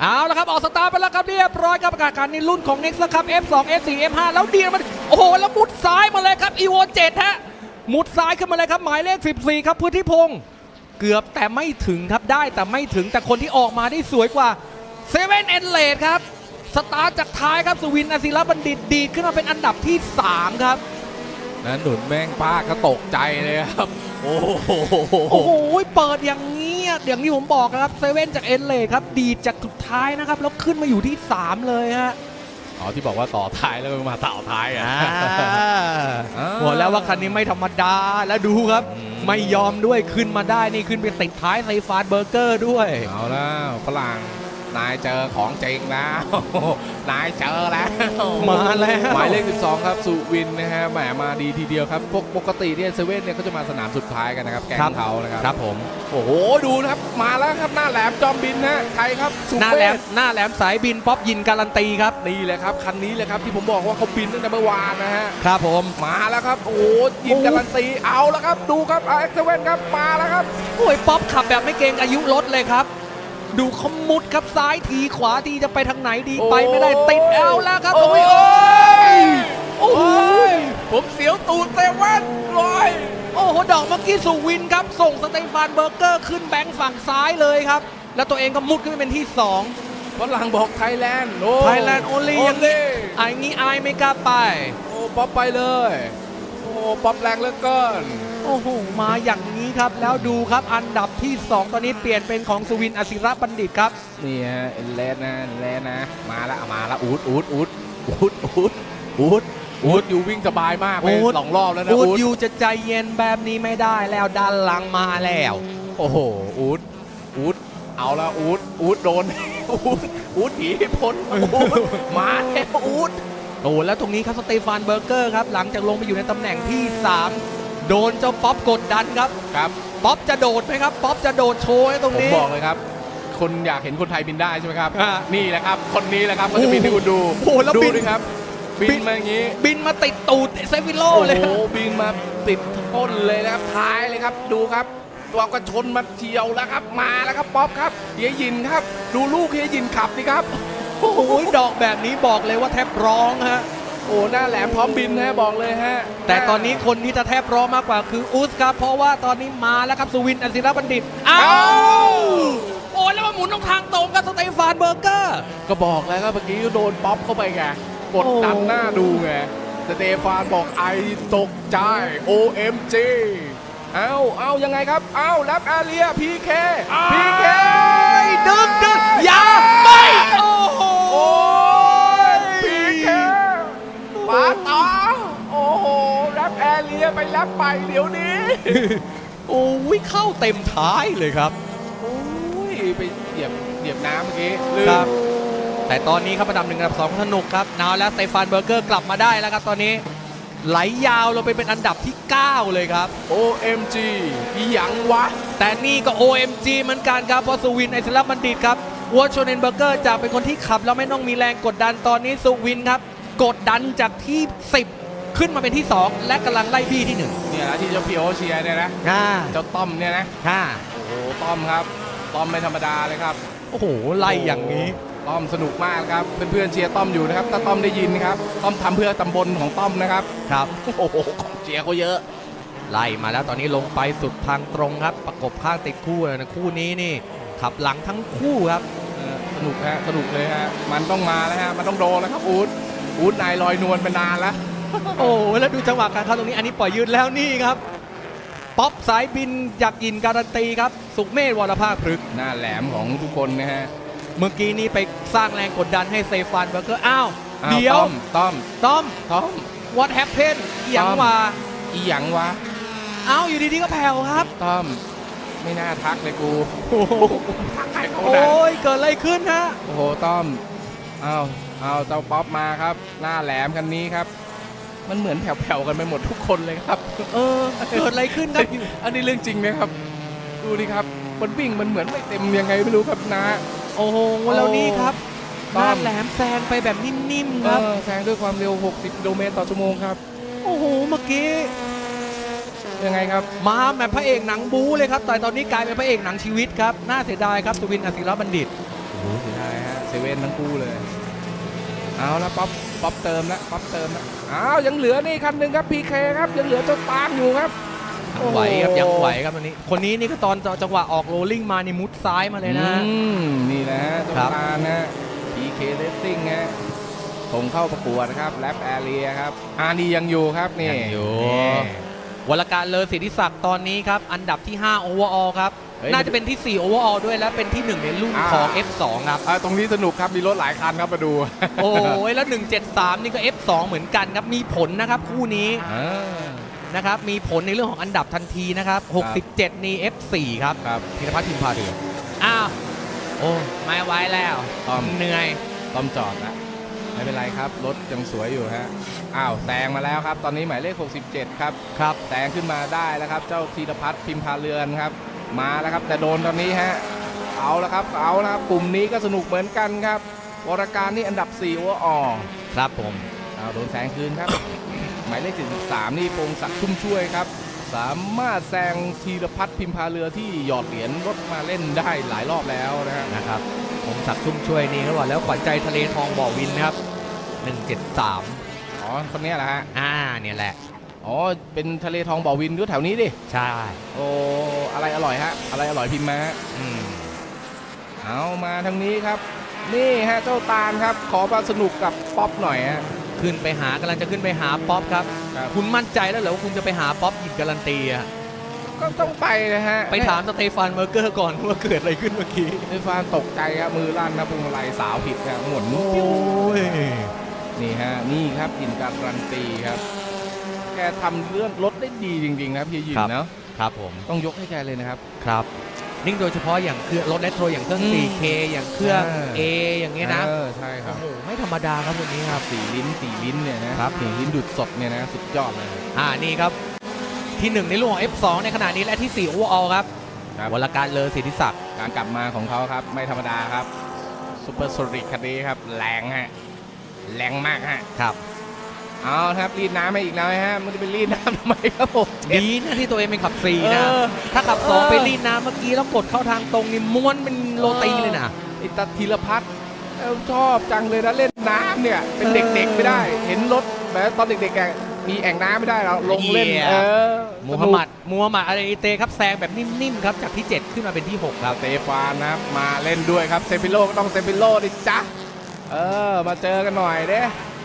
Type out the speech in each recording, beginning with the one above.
เอาละครับออกสตาร์ทไปแล้วครับเรียบร้อยครับประกาศการนี้รุ่นของ Next นะครับ F2 F4 F5 แล้วเดียมันโอ้โหแล้วมุดซ้ายมาเลยครับ EVO 7ฮะมุดซ้ายขึ้นมาเลยครับหมายเลข 14 ครับพื้นที่พงศ์เกือบแต่ไม่ถึงครับได้แต่ไม่ถึงแต่คนที่ออกมาได้สวยกว่าเซเว่นเอ็นเลดครับสตาร์ทจากท้ายครับสุวินอศิรบัณฑิตดีดขึ้นมาเป็นอันดับที่ 3 ครับนั้นหนุนแม่งป้าก็ตกใจเลยครับ โอ้โหโอ้โหเปิดอย่างเงี้ย อย่างที่ผมบอกนะครับเซเว่นจากเอ็นเลดครับ ดีดจากสุดท้ายนะครับ แล้วขึ้นมาอยู่ที่ 3 เลยฮะอ๋อที่บอกว่าต่อท้ายแล้วมาต่อท้ายอะอ่าบอกแล้วว่าคันนี้ไม่ธรรมดาแล้วดูครับอืมไม่ยอมด้วยขึ้นมาได้นี่ขึ้นไปติดท้ายไซฟาร์เบอร์เกอร์ด้วย เอาแล้วฝรั่ง นายเจอของจริงแล้ว นายเจอแล้วมาแล้วหมายเลข 12 ครับสุวินนะฮะแหมมาดีทีเดียวครับพวกปกติเนี่ยเซเว่นเนี่ยเขาจะมาสนามสุดท้ายกันนะครับ แกงเขานะครับครับผมโอ้โหดูนะครับมาแล้วครับหน้าแหลมจอมบินนะใครครับสุหน้าเวแหลมศหน้าแหลมสายบินป๊อปยินการันตีครับนี่แหละครับคันนี้เลยครับที่ผมบอกว่าเขาบินตั้งแต่เมื่อวานนะฮะครับผมมาแล้วครับโอ้โหยิงการันตีเอาแล้วครับดูครับเอ็กซ์เว่นครับมาแล้วครับโอ้ยป๊อปขับแบบไม่เกรงอายุรถเลยครับ ดูเขามุดครับซ้ายทีขวาทีจะไปทางไหนดีโอ้ไปไม่ได้ติดเอาแล้วครับโอ้โอ้ยยโอ้ยโอ้โอ้ยยผมเสียวตูดเซเว่นเลยโอ้โหดอกเมื่อกี้สุวินครับ ส่งสเตฟานเบอร์เกอร์ขึ้นแบงค์ฝั่งซ้ายเลยครับ แล้วตัวเองก็มุดขึ้นไปเป็นที่2ฝรั่งบอกไทยแลนด์โอ้ Thailand only อย่างนี้ only ไอ้งี้อายไม่กล้าไป โอ้ป๊อปไปเลย โอ้ป๊อปแรงเหลือเกิน โอ้โห มาอย่างนี้ครับ แล้วดูครับอันดับที่ 2 ตอนนี้เปลี่ยนเป็นของสุวินอศิรบัณฑิตครับ นี่ฮะเอ็นเลนนะเอ็นเลนนะ มาแล้วมาแล้วอูดอูดอูดอูดอูดอูดอูดอยู่วิ่งสบายมากเลยอู๊ด สองรอบแล้วนะอูดอูดยูจะใจเย็นแบบนี้ไม่ได้แล้วด้านหลังมาแล้ว โอ้โหอูดอูดเอาละอูดอูดโดน อูดอูดหนีพ้นอูดมาแล้วอูด โอ้แล้วตรงนี้ครับสเตฟานเบอร์เกอร์ครับ หลังจากลงไปอยู่ในตำแหน่งที่ 3 โดนเจ้าป๊อปกดดันครับครับ ป๊อปจะโดดไหมครับ ป๊อปจะโดดโชว์ให้ตรงผมนี้ บอกเลยครับ คนอยากเห็นคนไทยบินได้ใช่ไหมครับ อ่านี่แหละครับ คนนี้แหละครับเขาจะบินให้คุณดูโอ้โหแล้วดูบิน ดิครับ บิบินนมาอย่างนี้ บินมาติดตูดเซฟิโลโอ้เลย โหบินมาติดต้นเลยนะครับท้ายเลยครับ ดูครับ ตัวก็ชนมาเฉียวแล้วครับ มาแล้วครับป๊อปครับเฮียยินครับ ดูลูกเฮียยินขับดิครับ โอ้โหดอกแบบนี้บอกเลยว่าแทบร้องฮะ โอ้หน้าแหลมพร้อมบินนะบอกเลยฮะ แต่ตอนนี้คนที่จะแทบร้องมากกว่าคืออุสครับ เพราะว่าตอนนี้มาแล้วครับสุวินอศิรบัณฑิตอ้าวโอ้ยแล้วมาหมุนตรงทางตรงกับสเตฟานเบอร์เกอร์ ก็บอกแล้วก็เมื่อกี้ก็โดนป๊อปเข้าไปไงกดดันโอ้หน้าดูไงสเตฟานบอกไอตกใจ OMG เอาเอายังไงครับ เอาแรปอาเรียพีเคพีเคดึงดึงอย่าไม่โอ้โหโอ้ยพีเคปาต่อโอ้โหแรปแอเรียไปแรปไปเดี๋ยวนี้ โอ้ยเข้าเต็มท้ายเลยครับ โอ้ยไปเหยียบเหยียบน้ำเมื่อกี้ลืครัมบแต่ตอนนี้ครับอันดับหนึ่งอันดับสองสนุกครับนาวแล้วสเตฟานเบอร์เกอร์กลับมาได้แล้วครับตอนนี้ ไหลยาวลงไปเป็นอันดับที่ 9 เลยครับ OMG อีหยังวะ แต่นี่ก็ OMG เหมือนกันครับเพราะสุวินไอสลับบัณฑิตครับวัวโชเนนเบอร์เกอร์จะเป็นคนที่ขับแล้วไม่ต้องมีแรงกดดันตอนนี้สุวินครับ กดดันจากที่ 10 ขึ้นมาเป็นที่ 2 และกำลังไล่พี่ที่ 1 เนี่ยนะที่เจ้าพีโอเชียร์เนี่ยนะอ่าเจ้าต้อมเนี่ยนะอ่าโอ้โหต้อมครับต้อมไม่ธรรมดาเลยครับโอ้โห ไล่อย่างนี้ ต้อมสนุกมากครับเพื่อนๆเชียร์ต้อมอยู่นะครับถ้าต้อมได้ยินนะครับต้อมทำเพื่อตำบลของต้อมนะครับครับโอ้โหของเชียร์เขาเยอะ ไล่มาแล้วตอนนี้ลงไปสุดทางตรงครับ ประกบข้างติดคู่เลยนะคู่นี้นี่ ขับหลังทั้งคู่ครับ เออสนุกฮะสนุกเลยฮะมันต้องมาแล้วฮะมันต้องโดนแล้วครับอูด อูดนายลอยนวลไปนานแล้ว โอ้โหแล้วดูจังหวะการเข้าตรงนี้อันนี้ปล่อยยืนแล้วนี่ครับป๊อปสายบินอยากยินการันตีครับ สุเมธวรภาคพฤกษ์หน้าแหลมของทุกคนนะฮะ เมื่อกี้นี้ไปสร้างแรงกดดันให้เซฟานเบอร์เกอร์อ้าวเดี๋ยวต้อมต้อมต้อมต้อม what happened อหย่งมว่าอีหยังวะอ้าวอยู่ดีๆก็แผ่วครับต้อมไม่น่าทักเลยกูโอ้โหทักใครเขาโอดัน้ยเกิดอะไรขึ้นฮะโอ้โหต้อม เอาเอาเจ้าป๊อปมาครับ หน้าแหลมคันนี้ครับ มันเหมือนแผ่วๆกันไปหมดทุกคนเลยครับ เออเกิดอะไรขึ้นครับอันนี้เรื่องจริงนะครับ ดูดิครับมันวิ่งมันเหมือนไม่เต็มยังไงไม่รู้ครับนะ โอ้โหแล้วนี่ครับหต้อน้ามแหลมแซงไปแบบนิ่มๆเอครับอแซงด้วยความเร็ว 60กิโลเมตรต่อชั่วโมงครับ โอ้โหเมื่อกี้ยังไงครับ มาแบบพระเอกหนังบู๊เลยครับแต่ตอนนี้กลายเป็นพระเอกหนังชีวิตครับ น่าเสียดายครับสุวินอศิรบัณฑิตโอ้โห เสียดายฮะเซเว่นทั้งคู่เลย เอาละป๊อปป๊อปเติมละป๊อปเติมละอ้าวยังเหลือนี่คันหนึ่งครับพีเคครับยังเหลือเจ้าตามอยู่ครับยังไหวครับโอ้โหยังไหวครับวันนี้ คนนี้นี่ก็ตอนจังหวะออกโรลลิ่งมานี่มุดซ้ายมาเลยนะอืมนี่นะฮะเจ้าครับตาลนะ PK Racing ฮะส่งเข้าประกวดนะครับแรปแอเรียครับอานี่ยังอยู่ครับนี่ยังอยู่นี่วรการเลอสิทธิศักดิ์ตอนนี้ครับ อันดับที่ 5 overall ครับ เฮ้ย น่าจะเป็นที่ 4 overall ด้วยและเป็นที่ 1 ในรุ่นอ่าของ F2 ครับ อ่าตรงนี้สนุกครับมีรถหลายคันครับมาดู โอ้ยแล้ว 173 นี่ก็ F2 เหมือนกันครับ มีผลนะครับคู่นี้อ่า นะครับ มีผลในเรื่องของอันดับทันทีนะครับ67 นี่ F4 ครับครับพิรพัฒน์พิมพาเดืออ้าวโอ้ไม่ไหวแล้ว ต้อม เหนื่อย ต้อมจอดละไม่เป็นไรครับ รถยังสวยอยู่ฮะอ้าวแซงมาแล้วครับ ตอนนี้หมายเลข 67 ครับครับแซงขึ้นมาได้แล้วครับ เจ้าธีรพัฒน์พิมพาเรือนครับ มาแล้วครับแต่โดนตอนนี้ฮะเอาแล้วครับเอาแล้วครับกลุ่มนี้ก็สนุกเหมือนกันครับวรการนี่อันดับ4ว่าออครับผมเอาโดนแซงคืนครับ หมายเลข73นี่พงศักดิ์ชุ่มช่วยครับ สามารถแซงธีรพัฒน์พิมพาเรือที่หยอดเหรียญรถมาเล่นได้หลายรอบแล้วนะฮะนะครับผมศักดิ์ชุ่มช่วยนี่เขาบอกแล้วขวัญใจทะเลทองบ่อวินนะครับ 173 อ๋อคนเนี้ยแหละฮะอ่าเนี่ยแหละ อ๋อ เป็นทะเลทองบ่อวินด้วยแถวนี้ดิ ใช่ โอ้ อะไรอร่อยฮะ อะไรอร่อยพิมพ์มาฮะอืมเอามาทางนี้ครับ นี่ฮะเจ้าตาลครับ ขอมาสนุกกับป๊อปหน่อยฮะ ขึ้นไปหากำลังจะขึ้นไปหาป๊อปครับ ครับ คุณมั่นใจแล้วเหรอว่าคุณจะไปหาป๊อปหยิบการันตีอะก็ต้องไปนะฮะไปถามสเตฟานเมอร์เกอร์ก่อนว่าเกิดอะไรขึ้นเมื่อกี้ไอ้ฟานตกใจครับมือลั่นนะพวงมาลัยสาวผิดครับหมุนยนี่ฮะ นี่ครับยินการันตีครับ แกทำเรื่องรถได้ดีจริงๆนะพี่ยินเนาะครับผมต้องยกให้แกเลยนะครับ ครับ นิ่งโดยเฉพาะอย่างเครื่องรถเนโทรอย่างเครื่อง อืม 4K อย่างเครื่องอ่า A อย่างเงี้ยนะเออใช่ครัโอ้บโหไม่ธรรมดาครับวันนี้ครับ สีลิ้นสีลิ้นเนี่ยนะครับ สีลิ้นดุดสดเนี่ยนะสุดยอดเลย อ่านี่ครับ ที่ 1 ในรุ่นของ F2 ในขณะนี้และที่4 overall ครับครับ วรการเลอสิทธิศักดิ์การกลับมาของเขาครับ ไม่ธรรมดาครับซูเปอร์โซนิกคันนี้ครับ แรงฮะ แรงมากฮะ ครับ เอาครับรีดน้ำให้อีกแล้วฮะมันจะไปรีดน้ำทำไมครับผมดีนะที่ตัวเองเป็นขับ4นะ เออถ้าขับเออ2ไปรีดน้ำเมื่อกี้แล้วกดเข้าทางตรงนี่ม้วนเป็นโรตีเลยนะ ไอ้ตาธีรพัฒน์เอ้าชอบจังเลยนะเล่นน้ำเนี่ย เป็นเด็กๆไม่ได้ เห็นรถแบบตอนเด็กๆอะมีแอ่งน้ำไม่ได้เราลงเล่นเยี่ยมเออมูฮัมหมัดมูฮัมหมัดอาลีเตครับแซงแบบนิ่มๆครับจากที่ 7 ขึ้นมาเป็นที่ 6ครับสเตฟานนะครับมาเล่นด้วยครับเซฟิโลก็ต้องเซฟิโลดิจ้ะเออ มาเจอกันหน่อยเด้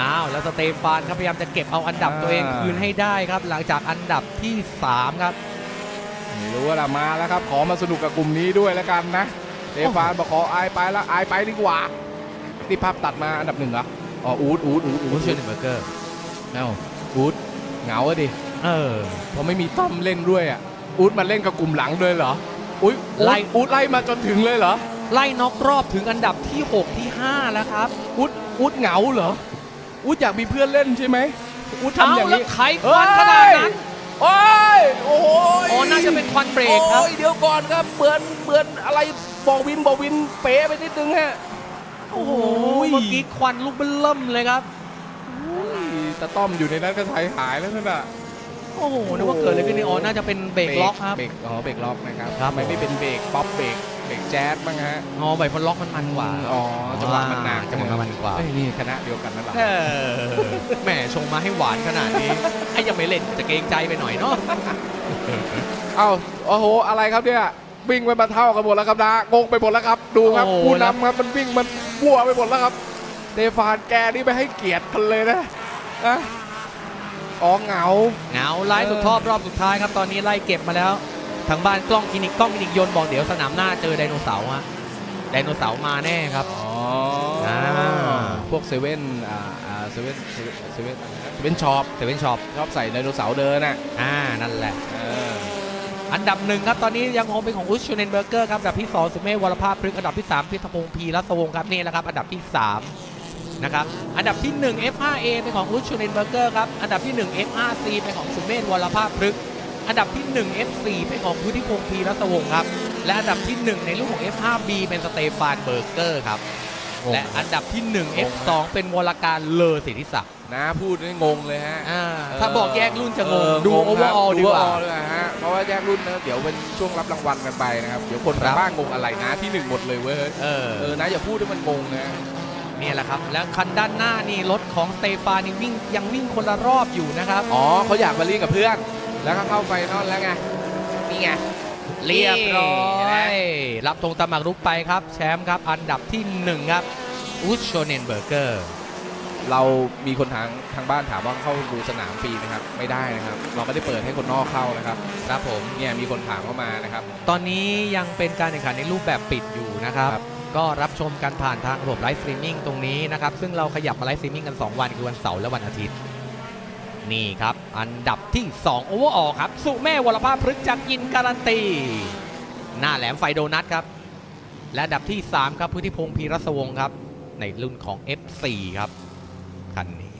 อ้าวแล้วสเตฟานครับพยายามจะเก็บเอาอันดับอ่าตัวเองคืนให้ได้ครับ หลังจากอันดับที่ 3 ครับไม่รู้ว่าละมาแล้วครับ ขอมาสนุกกับกลุ่มนี้ด้วยแล้วกันนะเซฟานบอกขออายไปแล้วอายไปดีกว่านี่ภาพตัดมาอันดับหนึ่งเหรออ๋ออูดอูดอูดอูอูดเชนเบอร์เกอร์เอ้าอูดเหงาอะดิเออเพราะไม่มีต้อมเล่นด้วยอะอูดมาเล่นกับกลุ่มหลังด้วยเหรออุ้ยอู๊ดไล่อูดไล่มาจนถึงเลยเหรอไล่น็อกรอบถึงอันดับที่ 6 ที่ 5 แล้วครับอูดอูดเหงาเหรอ อูดอยากมีเพื่อนเล่นใช่ไหมอูดทำอย่างแล้วนี้ไขควันขนาดนั้นโอ้ยโอ้โหอ๋อน่าจะเป็นควันเบรกครับโอ้ยเดี๋ยวก่อนครับเบือนเบือนอะไรบอกวินบอกวินเป๋ไปนิดนึงฮะโอ้โหเมื่อกี้ควันลูกเบิ้ลเริ่มเลยครับอุ้ยตะต้อมอยู่ในนั้นก็ใจหายแล้วนั่นน่ะโอ้โหนึกว่าเกิดอะไรขึ้นนี่อ๋อน่าจะเป็นเบรกล็อกครับเบรกอ๋อเบรกล็อกนะครับครับไม่ไม่เป็นเบรกป๊อปเบรก เบรกแจ๊สบ้างฮะอ๋อเบรกมันล็อกมันมันกว่าอ๋อจังหวะมันหนักจังหวะมันมันกว่าเอ้ยนี่คณะเดียวกันนั่นแหละเออแหมชงมาให้หวานขนาดนี้ไอ้ยังไม่เล่นจะเกรงใจไปหน่อยเนาะเอ้าโอ้โหอะไรครับเนี่ยวิ่งไปมาเท่ากันหมดแล้วครับนะงงไปหมดแล้วครับ ดูครับโอ้โหผู้นำครับมันวิ่งมันวัวไปหมดแล้วครับเดฟานแกนี่ไม่ให้เกียรติกันเลยนะนะอ๋อเหงาเหงาไล่สุดทอบรอบสุดท้ายครับตอนนี้ไล่เก็บมาแล้ว ทางบ้านกล้องคลินิกกล้องคลินิกยนต์บอกเดี๋ยวสนามหน้าเจอไดโนเสาร์ฮะไดโนเสาร์มาแน่ครับอ๋ออ่าพวกเซเว่นอ่าอ่าเซเว่นเซเว่นเซเว่นช็อปเซเว่นช็อปชอบใส่ไดโนเสาร์เดินน่ะอ่านั่นแหละเอออันดับหนึ่งครับ ตอนนี้ยังคงเป็นของอุชชูเนนเบอร์เกอร์ครับ อันดับที่ 2 สุเมฆวรภาพพฤกษ์อันดับที่ 3พิทพงศ์พีรัศวงศ์ครับ นี่แหละครับ อันดับที่ 3 นะครับ อันดับที่ 1 F5A เป็นของอุชชูเนนเบอร์เกอร์ครับ อันดับที่ 1 F5C เป็นของสุเมธวรภาพพฤกษ์ อันดับที่ 1 F4 เป็นของพุทธิพงศ์พีรัศวงศ์ครับ และอันดับที่ 1 ในรุ่นของ F5B เป็นสเตฟานเบอร์เกอร์ครับงงและอันดับที่ 1 F2 เป็นวรการเลอสิทธิศักดิ์นะพูดนี่งงเลยฮะอ่าถ้าบอกแยกรุ่นจะงงเออดูงโอคเวอรับร์ออลดีกว่าดู overall ดีกว่าฮะเพราะว่าแยกรุ่นนะเดี๋ยวเป็นช่วงรับรางวัลกันไปนะครับ เดี๋ยวคนครับทางบ้านงงอะไรนะที่หนึ่งหมดเลยเว้ยเออเออนะอย่าพูดให้มันงงนะเนี่ยแหละครับ แล้วคันด้านหน้านี่รถของสเตฟานี่วิ่งยังวิ่งคนละรอบอยู่นะครับอ๋อเขาอยากมาเรียนกับเพื่อน แล้วก็เข้าไฟนอลแล้วไง นี่ไง เรียบร้อเห็นไหมยรับธงตำหมักรุกไปครับ แชมป์ครับ อันดับที่1ครับอุชโชเนนเบอร์เกอร์ เรามีคนทางทางบ้านถามว่าเข้าดูสนามฟรีนะครับ ไม่ได้นะครับ เราไม่ได้เปิดให้คนนอกเข้านะครับ ครับผม เนี่ยมีคนถามเข้ามานะครับ ตอนนี้ยังเป็นการแข่งขันในรูปแบบปิดอยู่นะครับครับก็รับชมกันผ่านทางระบบไลฟ์สตรีมมิ่งตรงนี้นะครับ ซึ่งเราขยับมาไลฟ์สตรีมมิ่งกัน 2 วันคือวันเสาร์และวันอาทิตย์ นี่ครับ อันดับที่2โอเวอร์ออครับ สุแม่วรภาพพฤกษ์จากยินการันตี หน้าแหลมไฟโดนัทครับ และอันดับที่ 3 ครับพุทธิพงศ์พีรสวงศ์ครับ ในรุ่นของ F4 ครับ คันนี้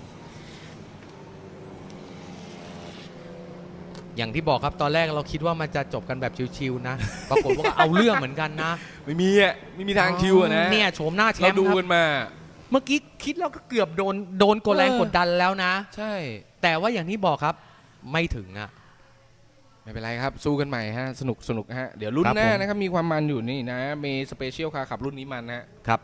อย่างที่บอกครับตอนแรกเราคิดว่ามันจะจบกันแบบชิวๆนะ ปรากฏว่าก็เอาเรื่องเหมือนกันนะไม่มีอะไม่มีทางคิวอะนะเนี่ยโฉมหน้าแชเรามป์ดูครับ กันมา เมื่อกี้คิดแล้วก็เกือบโดนโดนกดแรงเออ กดดันแล้วนะ ใช่ แต่ว่าอย่างที่บอกครับไม่ถึงอะ ไม่เป็นไรครับ สู้กันใหม่ฮะ สนุกสนุกฮะ เดี๋ยวรุ่นครับหน้าผม นะครับ มีความมันอยู่นี่นะ มีสเปเชียลคาร์ขับรุ่นนี้มันนะฮะ ครับ